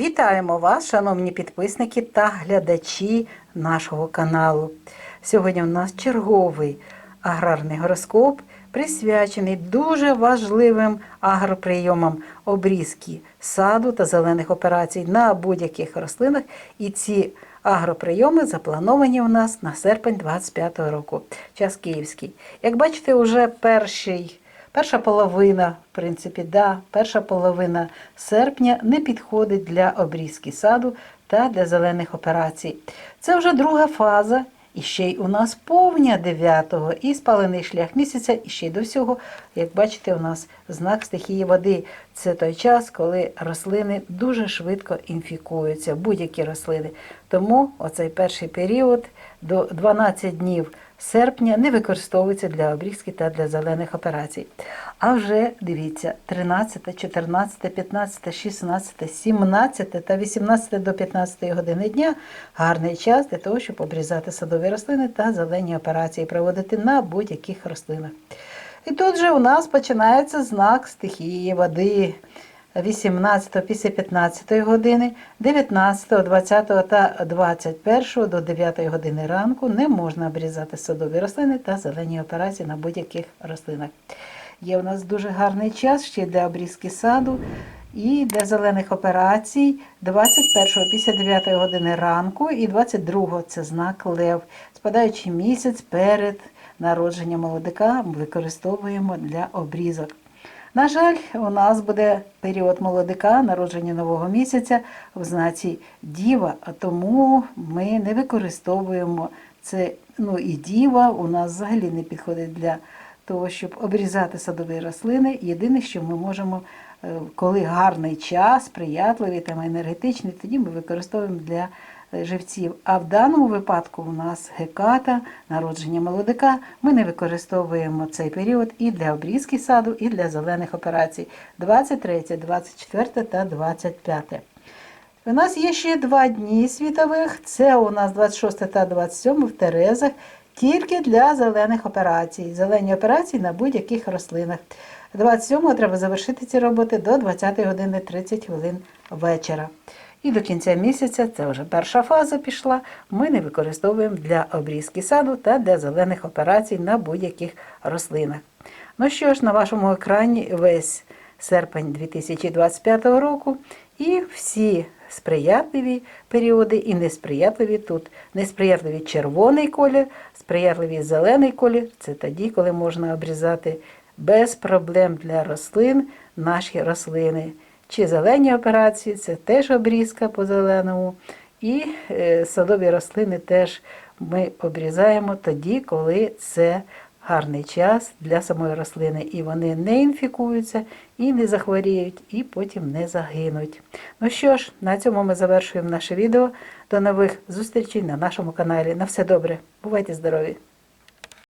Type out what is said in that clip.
Вітаємо вас, шановні підписники та глядачі нашого каналу. Сьогодні у нас черговий аграрний гороскоп, присвячений дуже важливим агроприйомам обрізки саду та зелених операцій на будь-яких рослинах. І ці агроприйоми заплановані у нас на серпень 25 року, час київський. Як бачите, вже перший Перша половина, в принципі, да, перша половина серпня не підходить для обрізки саду та для зелених операцій. Це вже друга фаза, і ще й у нас повня 9-го, і спалений шлях місяця, і ще й до всього, як бачите, у нас знак стихії води. Це той час, коли рослини дуже швидко інфікуються, будь-які рослини. Тому оцей перший період до 12 днів серпня не використовується для обрізки та для зелених операцій. А вже дивіться, 13, 14, 15, 16, 17 та 18 до 15 години дня гарний час для того, щоб обрізати садові рослини та зелені операції проводити на будь-яких рослинах. І тут же у нас починається знак стихії води. 18 після 15 години, 19, 20 та 21 до 9 години ранку не можна обрізати садові рослини та зелені операції на будь-яких рослинах. Є у нас дуже гарний час ще для обрізки саду і для зелених операцій 21 після 9 години ранку і 22 це знак лев. Спадаючий місяць перед народженням молодика використовуємо для обрізок. На жаль, у нас буде період молодика, народження нового місяця в знаці Діва, а тому ми не використовуємо це. Ну і діва у нас взагалі не підходить для того, щоб обрізати садові рослини. Єдине, що ми можемо, е, коли гарний час, приятливий там енергетичний, тоді ми використовуємо для живців. А в даному випадку у нас геката, народження молодика. Ми не використовуємо цей період і для обрізки саду, і для зелених операцій 23, 24 та 25. У нас є ще два дні світових. Це у нас 26 та 27 в Терезах, тільки для зелених операцій. Зелені операції на будь-яких рослинах. 27 треба завершити ці роботи до 20 години 30 хвилин вечора. І до кінця місяця, це вже перша фаза пішла, ми не використовуємо для обрізки саду та для зелених операцій на будь-яких рослинах. Ну що ж, на вашому екрані весь серпень 2025 року і всі сприятливі періоди і несприятливі тут. Несприятливі червоний колір, сприятливий зелений колір це тоді, коли можна обрізати без проблем для рослин наші рослини. Чи зелені операції, це теж обрізка по зеленому. І е, садові рослини теж ми обрізаємо тоді, коли це гарний час для самої рослини. І вони не інфікуються, і не захворіють, і потім не загинуть. Ну що ж, на цьому ми завершуємо наше відео. До нових зустрічей на нашому каналі. На все добре. Бувайте здорові!